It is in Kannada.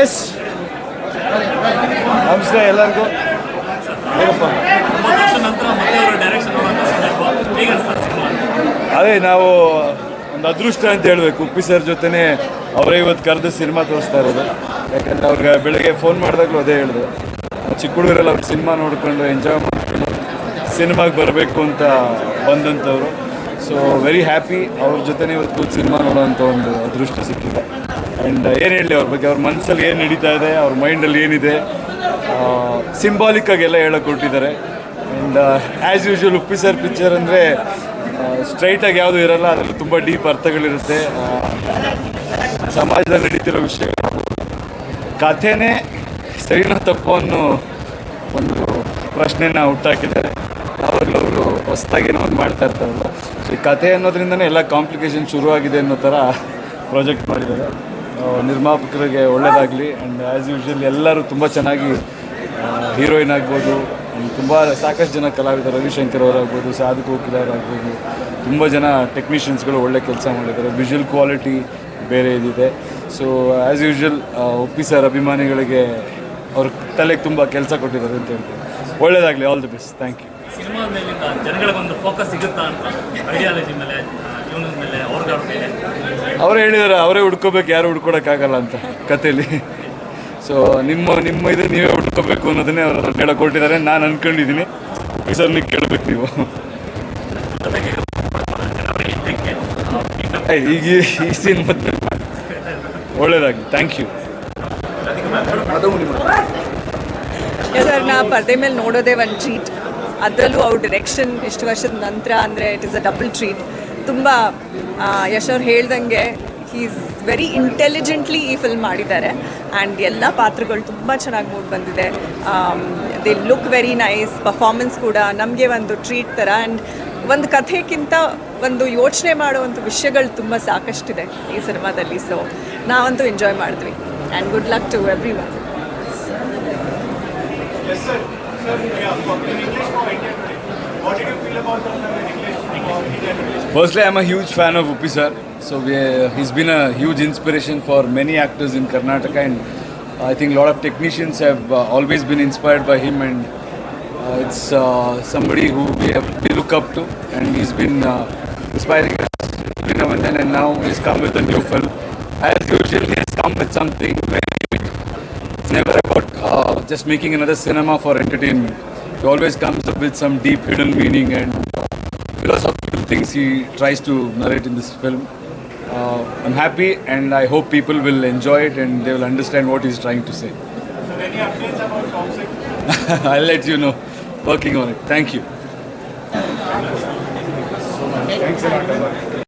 ಎಸ್ ನಮಸ್ತೆ ಎಲ್ಲರಿಗೂ. ಅದೇ ನಾವು ಒಂದು ಅದೃಷ್ಟ ಅಂತ ಹೇಳಬೇಕು. ಉಪ್ಪಿ ಸರ್ ಜೊತೆನೇ ಅವರೇ ಇವತ್ತು ಕರೆದು ಸಿನಿಮಾ ತೋರಿಸ್ತಾ ಇರೋದು. ಯಾಕಂದ್ರೆ ಅವ್ರಿಗೆ ಬೆಳಗ್ಗೆ ಫೋನ್ ಮಾಡಿದಾಗಲೂ ಅದೇ ಹೇಳಿದೆ. ಚಿಕ್ಕ ಹುಡುಗರೆಲ್ಲ ಅವ್ರು ಸಿನಿಮಾ ನೋಡ್ಕೊಂಡು ಎಂಜಾಯ್ ಮಾಡ್ಕೊಂಡು ಸಿನಿಮಾಗೆ ಬರಬೇಕು ಅಂತ ಬಂದಂಥವ್ರು. ಸೊ ವೆರಿ ಹ್ಯಾಪಿ ಅವ್ರ ಜೊತೆನೇ ಇವತ್ತು ಸಿನಿಮಾ ನೋಡೋಂಥ ಒಂದು ಅದೃಷ್ಟ ಸಿಕ್ಕಿದೆ. ಆ್ಯಂಡ್ ಏನು ಹೇಳಲಿ ಅವ್ರ ಬಗ್ಗೆ? ಅವ್ರ ಮನಸ್ಸಲ್ಲಿ ಏನು ನಡೀತಾ ಇದೆ? ಅವ್ರ ಮೈಂಡಲ್ಲಿ ಏನಿದೆ? ಸಿಂಬಾಲಿಕ್ಕಾಗೆಲ್ಲ ಹೇಳಕ್ ಕೊಟ್ಟಿದ್ದಾರೆ. And as usual Uppi sir picture ಅಂದರೆ ಸ್ಟ್ರೈಟಾಗಿ ಯಾವುದು ಇರಲ್ಲ. ಅದರಲ್ಲಿ ತುಂಬ ಡೀಪ್ ಅರ್ಥಗಳಿರುತ್ತೆ. ಸಮಾಜದಲ್ಲಿ ನಡೀತಿರೋ ವಿಷಯ ಕಥೆನೇ ಸರಿನೋ ತಪ್ಪು ಅನ್ನೋ ಒಂದು ಪ್ರಶ್ನೆನ ಹುಟ್ಟಾಕಿದ್ದಾರೆ. ಯಾವಾಗಲೂ ಅವರು ಹೊಸದಾಗಿ ನಾವು ಮಾಡ್ತಾ ಇರ್ತಾರಲ್ಲ. ಈ ಕಥೆ ಅನ್ನೋದ್ರಿಂದನೇ ಎಲ್ಲ ಕಾಂಪ್ಲಿಕೇಶನ್ ಶುರುವಾಗಿದೆ ಅನ್ನೋ ಥರ ಪ್ರಾಜೆಕ್ಟ್ ಮಾಡಿದ್ದಾರೆ. ನಿರ್ಮಾಪಕರಿಗೆ ಒಳ್ಳೆಯದಾಗಲಿ ಆ್ಯಂಡ್ ಆ್ಯಸ್ ಯೂಶ್ವಲ್ ಎಲ್ಲರೂ ತುಂಬ ಚೆನ್ನಾಗಿ ಹೀರೋಯಿನ್ ಆಗ್ಬೋದು ತುಂಬ ಸಾಕಷ್ಟು ಜನ ಕಲಾವಿದರು ರವಿಶಂಕರ್ ಅವರಾಗ್ಬೋದು, ಸಾಧು ಅವರಾಗ್ಬೋದು ತುಂಬ ಜನ ಟೆಕ್ನಿಷಿಯನ್ಸ್ಗಳು ಒಳ್ಳೆ ಕೆಲಸ ಮಾಡಿದ್ದಾರೆ. ವಿಜುವಲ್ ಕ್ವಾಲಿಟಿ ಬೇರೆ ಇದಿದೆ. So as usual Uppi sir ಅಭಿಮಾನಿಗಳಿಗೆ ಅವ್ರ ತಲೆಗೆ ತುಂಬ ಕೆಲಸ ಕೊಟ್ಟಿದ್ದಾರೆ ಅಂತ ಹೇಳ್ತೀನಿ ಒಳ್ಳೆಯದಾಗಲಿ all the best thank you cinema ಮೇಲಿಂದ ಜನಗಳಿಗೊಂದು ಫೋಕಸ್ ಸಿಗುತ್ತಾ ಅಂತ ಐಡಿಯಾಲಜಿ ಮೇಲೆ ಜೀವನದ ಮೇಲೆ ಮೇಲೆ ಅವರೇ ಹೇಳಿದಾರೆ ಅವರೇ ಹುಡ್ಕೋಬೇಕು ಯಾರು ಹುಡ್ಕೊಡೋಕ್ಕಾಗಲ್ಲ ಅಂತ ಕಥೆಯಲ್ಲಿ ಸೊ ನಿಮ್ಮ ನಿಮ್ಮ ಇದು ನೀವೇ ಹುಡ್ಕೋಬೇಕು ಅನ್ನೋದನ್ನೇ ಅವರು ಹೇಳಕ್ಕೆ ಕೊಟ್ಟಿದ್ದಾರೆ ನಾನು ಅಂದ್ಕೊಂಡಿದ್ದೀನಿ ಈ ಸರ್ ನೀವು. ಕೇಳಬೇಕು ನೀವು ಈಗ ಈ- ಈ ಸೀನ್ ಮತ್ತೆ ಒಳ್ಳೇದಾಗಿ ಥ್ಯಾಂಕ್ ಯು ಸರ್ನ ಪರದೆ ಮೇಲೆ ನೋಡೋದೇ ಒಂದು ಟ್ರೀಟ್ ಅದರಲ್ಲೂ ಅವ್ರ ಡಿರೆಕ್ಷನ್ ಇಷ್ಟು ವರ್ಷದ ನಂತರ ಅಂದರೆ it is a double treat ತುಂಬ ಯಶ್ ಅವ್ರು ಹೇಳ್ದಂಗೆ ಈಸ್ ವೆರಿ ಇಂಟೆಲಿಜೆಂಟ್ಲಿ ಈ ಫಿಲ್ಮ್ ಮಾಡಿದ್ದಾರೆ. ಆ್ಯಂಡ್ ಎಲ್ಲ ಪಾತ್ರಗಳು ತುಂಬ ಚೆನ್ನಾಗಿ ಮೂಡ್ ಬಂದಿದೆ. They look very nice performance ಕೂಡ ನಮಗೆ ಒಂದು ಟ್ರೀಟ್ ಥರ ಆ್ಯಂಡ್ ಒಂದು ಕಥೆಗಿಂತ ಒಂದು ಯೋಚನೆ ಮಾಡುವಂಥ ವಿಷಯಗಳು ತುಂಬ ಸಾಕಷ್ಟಿದೆ ಈ ಸಿನಿಮಾದಲ್ಲಿ. ಸೊ ನಾವಂತೂ ಎಂಜಾಯ್ ಮಾಡಿದ್ವಿ. And good luck to everyone Firstly, I'm a huge fan of Upi sir. So we, he's been a huge inspiration for many actors in Karnataka, and I think a lot of technicians have uh, always been inspired by him. And uh, it's uh, somebody who we, have, we look up to, and he's been uh, inspiring us every now and then. And now he's come with a new film. As usual, he has come with something. It's never about uh, just making another cinema for entertainment. He always comes up with some deep hidden meaning and philosophical things he tries to narrate in this film. Uh, I'm happy and I hope people will enjoy it and they will understand what he's trying to say. So any updates about Comsec? I'll let you know. Working on it. Thank you. Thanks a lot.